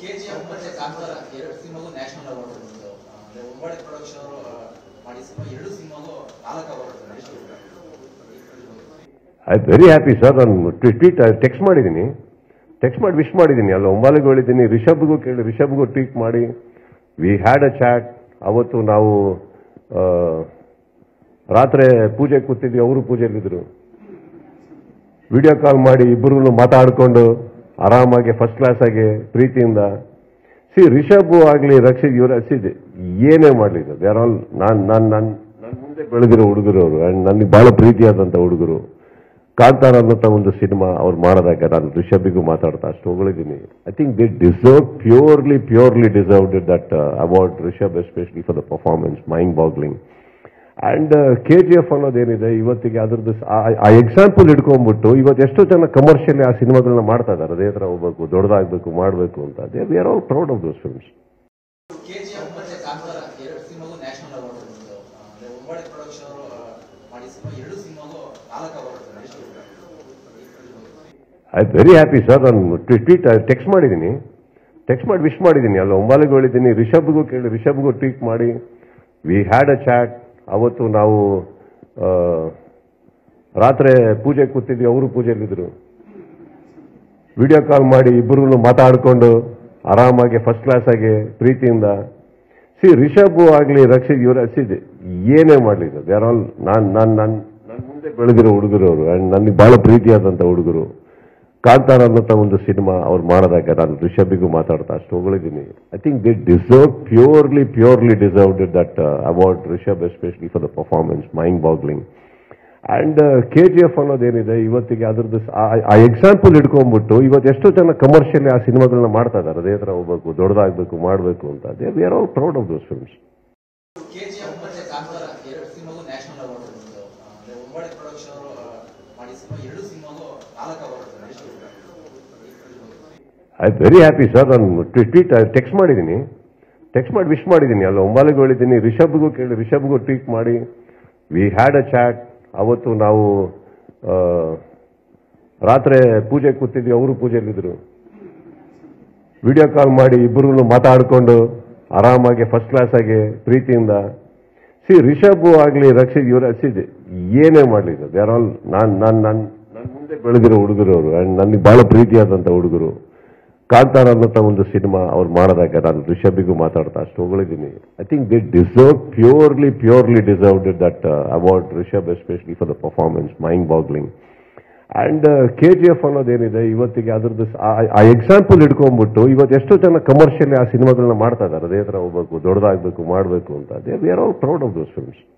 KGF ಮತ್ತೆ ಕಾಂತಾರ ಎರಡು ಸಿನಿಮಾಗೂ national award ಬಂದಿದ್ದು ಅಂದ್ರೆ ಉಂಬಾಡಿ ಪ್ರೊಡಕ್ಷನ್ ಅವರು ಮಾಡಿ ಸಿನಿಮಾ, ಎರಡು ಸಿನಿಮಾಗೂ ನಾಲ್ಕು award I very happy sir ನಾನು ಟ್ವೀಟ್ ಟೆಕ್ಸ್ಟ್ ಮಾಡಿದ್ದೀನಿ. ಟೆಕ್ಸ್ಟ್ ಮಾಡಿ ವಿಶ್ ಮಾಡಿದ್ದೀನಿ. ಅಲ್ಲ, ಒಂಬಾಲಿಗೆ ಹೇಳಿದ್ದೀನಿ. ರಿಷಬ್ಗೂ ಕೇಳಿ, ರಿಷಬ್ಗೂ ಟ್ವೀಟ್ ಮಾಡಿ. ವಿ ಹ್ಯಾಡ್ ಅ ಚಾಟ್ ಅವತ್ತು ನಾವು ರಾತ್ರಿ ಪೂಜೆ ಕೂತಿದ್ವಿ. ಅವರು ಪೂಜೆಯಲ್ಲಿದ್ದರು ವಿಡಿಯೋ ಕಾಲ್ ಮಾಡಿ ಇಬ್ಬರು ಮಾತಾಡಿಕೊಂಡು ಆರಾಮಾಗಿ ಫಸ್ಟ್ ಕ್ಲಾಸ್ ಆಗಿ ಪ್ರೀತಿಯಿಂದ. ಸಿ ರಿಷಬ್ ಆಗಲಿ, ರಕ್ಷಿತ್ ಇವರ ಹಸಿದೆ ಏನೇ ಮಾಡಲಿ ದೇ ಆರ್ ಆಲ್ ನಾನು ನಾನು ನನ್ನ ನನ್ನ ಮುಂದೆ ಬೆಳೆದಿರೋ ಹುಡುಗರು ಅವರು. ಆ್ಯಂಡ್ ನನಗೆ ಭಾಳ ಪ್ರೀತಿಯಾದಂಥ ಹುಡುಗರು. ಕಾಂತಾರ ಅನ್ನೋಂಥ ಒಂದು ಸಿನಿಮಾ ಅವ್ರು ಮಾಡೋದಾಗ ನಾನು ರಿಷಬಿಗೂ ಮಾತಾಡ್ತಾ ಅಷ್ಟು ಹೊಗಳಿದ್ದೀನಿ. I think they deserve purely purely deserved that award Rishab especially for the performance mind boggling and K G F ಅನ್ನೋದೇನಿದೆ ಇವತ್ತಿಗೆ ಅದ್ರದ್ದು ಆ- ಎಕ್ಸಾಂಪಲ್ ಇಟ್ಕೊಂಡ್ಬಿಟ್ಟು ಇವತ್ತು ಎಷ್ಟೋ ಜನ ಕಮರ್ಷಿಯಲಿ ಆ ಸಿನಿಮಾಗಳನ್ನ ಮಾಡ್ತಾ ಇದ್ದಾರೆ. ಅದೇ ಥರ ಹೋಗ್ಬೇಕು ದೊಡ್ಡದಾಗಬೇಕು ಮಾಡಬೇಕು ಅಂತ. They we are all proud of those films I very happy sir ನಾನು ಟ್ವೀಟ್ ಟೆಕ್ಸ್ಟ್ ಮಾಡಿದ್ದೀನಿ ಟೆಕ್ಸ್ಟ್ ಮಾಡಿ ವಿಶ್ ಮಾಡಿದ್ದೀನಿ ಅಲ್ಲ ಒಂಬಾಲಿಗೂ ಹೇಳಿದ್ದೀನಿ ರಿಷಬ್ಗೂ ಕೇಳಿ ರಿಷಬ್ಗೂ ಟ್ವೀಟ್ ಮಾಡಿ. ವಿ ಹ್ಯಾಡ್ ಅ ಚಾಟ್ ಅವತ್ತು ನಾವು ರಾತ್ರಿ ಪೂಜೆ ಕೂತಿದ್ವಿ, ಅವರು ಪೂಜೆಯಲ್ಲಿದ್ದರು ವಿಡಿಯೋ ಕಾಲ್ ಮಾಡಿ ಇಬ್ಬರು ಮಾತಾಡಿಕೊಂಡು ಆರಾಮಾಗಿ ಫಸ್ಟ್ ಕ್ಲಾಸ್ ಆಗಿ ಪ್ರೀತಿಯಿಂದ. ಸಿ ರಿಷಬ್ ಆಗಲಿ, ರಕ್ಷಿತ್ ಇವರು ಹಸಿದೆ ಏನೇ ಮಾಡಲಿ ಆಲ್ ನಾನು ನಾನು ನನ್ನ ನನ್ನ ಮುಂದೆ ಬೆಳೆದಿರೋ ಹುಡುಗರು ಅವರು. ಆ್ಯಂಡ್ ನನಗೆ ಭಾಳ ಪ್ರೀತಿಯಾದಂಥ ಹುಡುಗರು. ಕಾಂತಾರ ಅನ್ನೋಂಥ ಒಂದು ಸಿನಿಮಾ ಅವ್ರು ಮಾಡಿದಾಗ ನಾನು ರಿಷಬಿಗೂ ಮಾತಾಡ್ತಾ ಅಷ್ಟು ಹೊಗಳಿದ್ದೀನಿ. I think they deserve purely purely deserved that award Rishab especially for the performance mind boggling and K G F ಅನ್ನೋದೇನಿದೆ, ಇವತ್ತಿಗೆ ಅದ್ರದ್ದು ಆ- ಎಕ್ಸಾಂಪಲ್ ಹಿಡ್ಕೊಂಡ್ಬಿಟ್ಟು ಇವತ್ತು ಎಷ್ಟೋ ಜನ ಕಮರ್ಷಿಯಲಿ ಆ ಸಿನಿಮಾಗಳನ್ನ ಮಾಡ್ತಾ ಇದ್ದಾರೆ. ಅದೇ ಥರ ಹೋಗ್ಬೇಕು, ದೊಡ್ಡದಾಗಬೇಕು, ಮಾಡಬೇಕು ಅಂತ. They we are all proud of those films national I very happy sir ನಾನು ಟ್ವೀಟ್ ಟೆಕ್ಸ್ಟ್ ಮಾಡಿದ್ದೀನಿ. ಟೆಕ್ಸ್ಟ್ ಮಾಡಿ ವಿಶ್ ಮಾಡಿದ್ದೀನಿ. ಅಲ್ಲ, ಒಂಬಾಲಿಗೂ ಹೇಳಿದ್ದೀನಿ, ರಿಷಬ್ಗೂ ಕೇಳಿ, ರಿಷಬ್ಗೂ ಟ್ವೀಟ್ ಮಾಡಿ. ವಿ ಹ್ಯಾಡ್ ಅ ಚಾಟ್ ಅವತ್ತು ನಾವು ರಾತ್ರಿ ಪೂಜೆ ಕೂತಿದ್ವಿ, ಅವರು ಪೂಜೆಯಲ್ಲಿದ್ದರು ವಿಡಿಯೋ ಕಾಲ್ ಮಾಡಿ ಇಬ್ಬರು ಮಾತಾಡಿಕೊಂಡು, ಆರಾಮಾಗಿ ಫಸ್ಟ್ ಕ್ಲಾಸ್ ಆಗಿ, ಪ್ರೀತಿಯಿಂದ. ಸಿ ರಿಷಬ್ ಆಗಲಿ, ರಕ್ಷಿತ್ ಇವರು ಹಸಿದೆ ಏನೇ ಮಾಡಲಿ ದೇ ಆರ್ ಆಲ್ ನಾನು ನಾನು ನನ್ನ ನನ್ನ ಮುಂದೆ ಬೆಳೆದಿರೋ ಹುಡುಗರು ಅವರು. ಆ್ಯಂಡ್ ನನಗೆ ಭಾಳ ಪ್ರೀತಿಯಾದಂಥ ಹುಡುಗರು. ಕಾಂತಾರ ಅನ್ನೋಂಥ ಒಂದು ಸಿನಿಮಾ ಅವ್ರು ಮಾಡಿದಾಗ ನಾನು ರಿಷಭಿಗೂ ಮಾತಾಡ್ತಾ ಅಷ್ಟು ಹೊಗಳಿದ್ದೀನಿ. I think they deserve purely purely deserved that award Rishab especially for the performance mind boggling and K G F ಅನ್ನೋದೇನಿದೆ, ಇವತ್ತಿಗೆ ಅದ್ರದ್ದು ಆ- ಎಕ್ಸಾಂಪಲ್ ಇಟ್ಕೊಂಡ್ಬಿಟ್ಟು ಇವತ್ತು ಎಷ್ಟೋ ಜನ ಕಮರ್ಷಿಯಲಿ ಆ ಸಿನಿಮಾಗಳನ್ನ ಮಾಡ್ತಾ ಇದ್ದಾರೆ. ಅದೇ ಥರ ಹೋಗ್ಬೇಕು ದೊಡ್ಡದಾಗಬೇಕು ಮಾಡಬೇಕು ಅಂತ. They we are all proud of those films